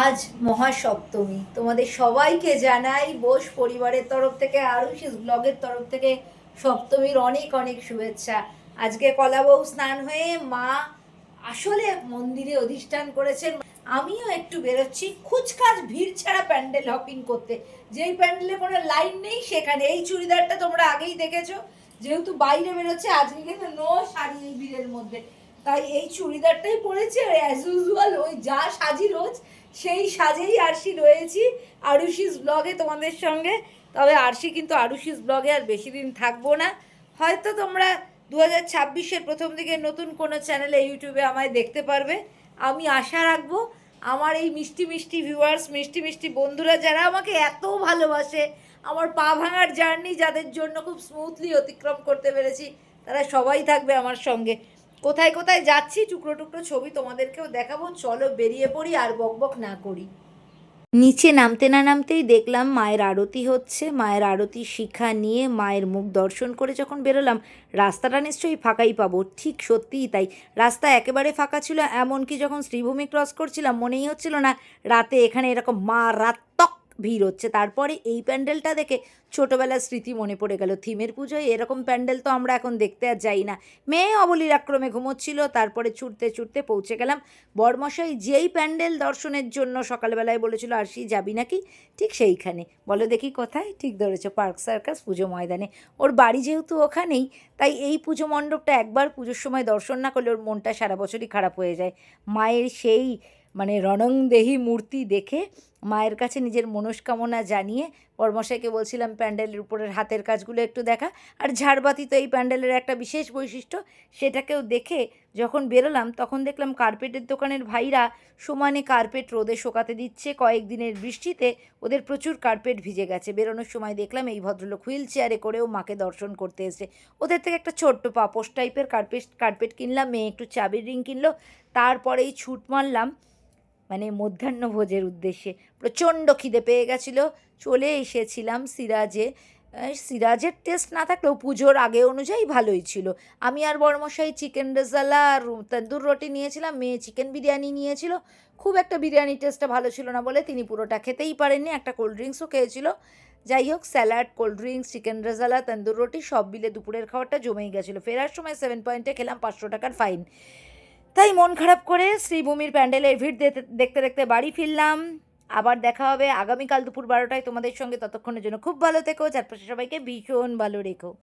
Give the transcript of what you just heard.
আজ মহাসপ্তমী। তোমাদের সবাইকে জানাই বোস পরিবারের তরফ থেকে আরুষিস ব্লগের তরফ থেকে সপ্তমীর অনেক অনেক শুভেচ্ছা। আজকে কলাবউ স্নান হয়ে মা আসলে মন্দিরে অধিষ্ঠান করেছেন। আমিও একটু বেরোচ্ছি। খুচখাচ ভিড় ছাড়া প্যান্ডেল হপিং করতে। যেই প্যান্ডেলে কোনো লাইন নেই, সেখানে এই চুড়িদারটা তোমরা আগেই দেখেছ। যেহেতু বাইরে বেরোচ্ছে, আজকে কিন্তু নো শাড়ি এই ভিড়ের মধ্যে। তাই এই চুড়িদারটাই পরেছি আর অ্যাজ ইউজুয়াল ওই যা সাজি রোজ সেই সাজেই আরশি রয়েছি। আরুষিস ব্লগে তোমাদের সঙ্গে। তবে আরশি কিন্তু আরুষিস ব্লগে আর বেশি দিন থাকব না। হয়তো তোমরা দু হাজার ছাব্বিশের প্রথম দিকে নতুন কোনো চ্যানেলে ইউটিউবে আমায় দেখতে পারবে। আমি আশা রাখব আমার এই মিষ্টি মিষ্টি ভিউয়ার্স মিষ্টি মিষ্টি বন্ধুরা যারা আমাকে এত ভালোবাসে, আমার পা ভাঙার জার্নি যাদের জন্য খুব স্মুথলি অতিক্রম করতে পেরেছি, তারা সবাই থাকবে আমার সঙ্গে। কোথায় কোথায় যাচ্ছি, টুকরো টুকরো ছবি তোমাদেরকেও দেখাবো। চলো বেরিয়ে পড়ি আর বকবক না করি। নিচে নামতে না নামতেই দেখলাম মায়ের আরতি হচ্ছে। মায়ের আরতি শিখা নিয়ে মায়ের মুখ দর্শন করে যখন বেরোলাম, রাস্তাটা নিশ্চয়ই ফাঁকাই পাবো। ঠিক সত্যিই তাই। রাস্তা একেবারে ফাঁকা ছিল, এমনকি যখন শ্রীভূমি ক্রস করছিলাম, মনেই হচ্ছিল না, রাতে এখানে এরকম মারাত্মক ভিড় হচ্ছে। তারপরে এই প্যান্ডেলটা দেখে ছোটোবেলার স্মৃতি মনে পড়ে গেল। থিমের পুজোয় এরকম প্যান্ডেল তো আমরা এখন দেখতে আর যাই না। মেয়ে অবলীর আক্রমে ঘুমোচ্ছিল, তারপরে ছুটতে ছুটতে পৌঁছে গেলাম। বরমশাই যেই প্যান্ডেল দর্শনের জন্য সকালবেলায় বলেছিল, আর সেই যাবি নাকি? ঠিক সেইখানে। বলো দেখি কোথায়? ঠিক ধরেছ, পার্ক সার্কাস, পুজো ময়দানে। ওর বাড়ি যেহেতু ওখানেই, তাই এই পুজো মণ্ডপটা একবার পুজোর সময় দর্শন না করলে ওর মনটা সারা বছরই খারাপ হয়ে যায়। মায়ের সেই মানে রণংদেহী মূর্তি দেখে মায়ের কাছে নিজের মনস্কামনা জানিয়ে পরমশাইকে বলছিলাম, প্যান্ডেলের উপরের হাতের কাজগুলো একটু দেখা। আর ঝাড়বাতি তো এই প্যান্ডেলের একটা বিশেষ বৈশিষ্ট্য, সেটাকেও দেখে যখন বেরোলাম তখন দেখলাম কার্পেটের দোকানের ভাইরা সমানে কার্পেট রোদে শোকাতে দিচ্ছে কয়েকদিনের বৃষ্টিতে ওদের প্রচুর কার্পেট ভিজে গেছে। বেরোনোর সময় দেখলাম এই ভদ্রলোক হুইল চেয়ারে করেও মাকে দর্শন করতে এসে ওদের থেকে একটা ছোট্ট পাপোশ টাইপের কার্পেট কার্পেট কিনলাম, মেয়ে একটু চাবির রিং কিনলো, তারপরেই ছুট মারলাম। মানে মধ্যাহ্নভোজের উদ্দেশ্যে। প্রচণ্ড খিদে পেয়ে গেছিল। চলে এসেছিলাম সিরাজে। সিরাজের টেস্ট না থাকলেও পুজোর আগে অনুযায়ী ভালোই ছিল। আমি আর বড়মশাই চিকেন রেজালা আর তন্দুর রুটি নিয়েছিলাম, মেয়ে চিকেন বিরিয়ানি নিয়েছিল। খুব একটা বিরিয়ানি টেস্টটা ভালো ছিল না বলে তিনি পুরোটা খেতেই পারেননি, একটা কোল্ড ড্রিঙ্কসও খেয়েছিল। যাই হোক salad cold drinks chicken rezala tandoor রুটি সব মিলে দুপুরের খাবারটা জমেই গেছিল। ফেরার সময় সেভেন পয়েন্টে খেলাম পাঁচশো টাকার ফাইন তাই মন খারাপ করে শ্রীভূমির প্যান্ডেলের ভিড় দেখতে- দেখতে বাড়ি ফিরলাম। আবার দেখা হবে আগামীকাল দুপুর বারোটায় তোমাদের সঙ্গে। ততক্ষণের জন্য খুব ভালো থেকো, চারপাশে সবাইকে ভীষণ ভালো রেখো।